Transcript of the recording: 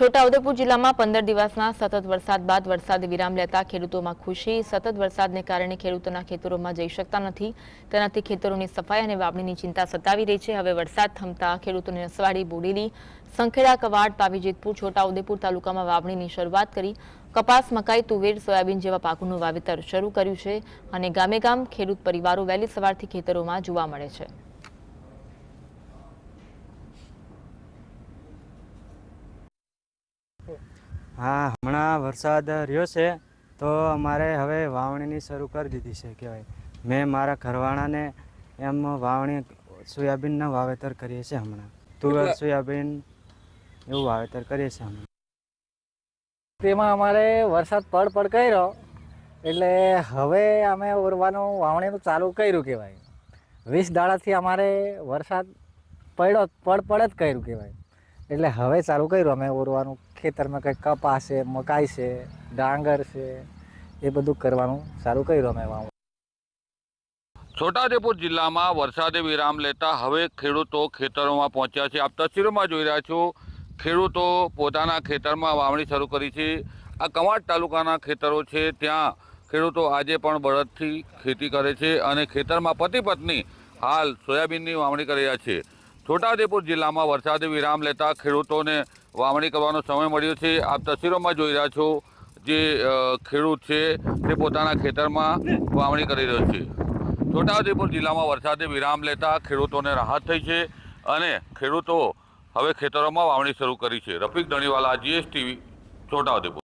છોટાઉદેપુર જિલ્લામાં પંદર દિવસના સતત વરસાદ બાદ વરસાદ વિરામ લેતા ખેડૂતોમાં ખુશી. સતત વરસાદને કારણે ખેડૂતોના ખેતરોમાં જઈ શકતા નથી. તેનાથી ખેતરોની સફાઈ અને વાવણીની ચિંતા સતાવી રહી છે. હવે વરસાદ થમતા ખેડૂતોની નસવાડી બોડેલી, સંખેડા, કવાડ, પાવીજેતપુર, છોટાઉદેપુર તાલુકામાં વાવણીની શરૂઆત કરી કપાસ, મકાઈ, તુવેર, સોયાબીન જેવા પાકોનું વાવેતર શરૂ કર્યું છે અને ગામે ગામ ખેડૂત પરિવારો વહેલી સવારથી ખેતરોમાં જોવા મળે છે. હા હમણાં વરસાદ રહ્યો છે તો અમારે હવે વાવણીની શરૂ કરી દીધી છે કહેવાય. મેં મારા ઘરવાળાને એમ વાવણી સોયાબીનના વાવેતર કરીએ છીએ હમણાં. તુવેર સોયાબીન એવું વાવેતર કરીએ છીએ હમણાં. તેમાં અમારે વરસાદ પડ પડ કર્યો એટલે હવે અમે ઓરવાનું વાવણીનું ચાલુ કર્યું કહેવાય. વીસ દાડાથી અમારે વરસાદ પડ્યો પડ પડ જ કર્યું કહેવાય. એટલે હવે ચાલુ કર્યું અમે ઓરવાનું. ખેતરમાં કંઈક કપાસ છે મકાઈ છે ડાંગર છે એ બધું કરવાનું ચાલુ કર્યું અમે વાવ છોટાઉદેપુર જિલ્લામાં વરસાદે વિરામ લેતા હવે ખેડૂતો ખેતરોમાં પહોંચ્યા છે. આપ તસવીરોમાં જોઈ રહ્યા છો, ખેડૂતો પોતાના ખેતરમાં વાવણી શરૂ કરી છે. આ કવાંટ તાલુકાના ખેતરો છે, ત્યાં ખેડૂતો આજે પણ બળદથી ખેતી કરે છે અને ખેતરમાં પતિ પત્ની હાલ સોયાબીનની વાવણી કરી રહ્યા છે. છોટાઉદેપુર જિલ્લામાં વરસાદે વિરામ લેતા ખેડૂતોને વાવણી કરવાનો સમય મળ્યો છે. આપ તસવીરોમાં જોઈ રહ્યા છો જે ખેડૂત છે તે પોતાના ખેતરમાં વાવણી કરી રહ્યો છે. છોટાઉદેપુર જિલ્લામાં વરસાદે વિરામ લેતા ખેડૂતોને રાહત થઈ છે અને ખેડૂતો હવે ખેતરોમાં વાવણી શરૂ કરી છે. રફીક ધણીવાલા, જીએસટીવી, છોટાઉદેપુર.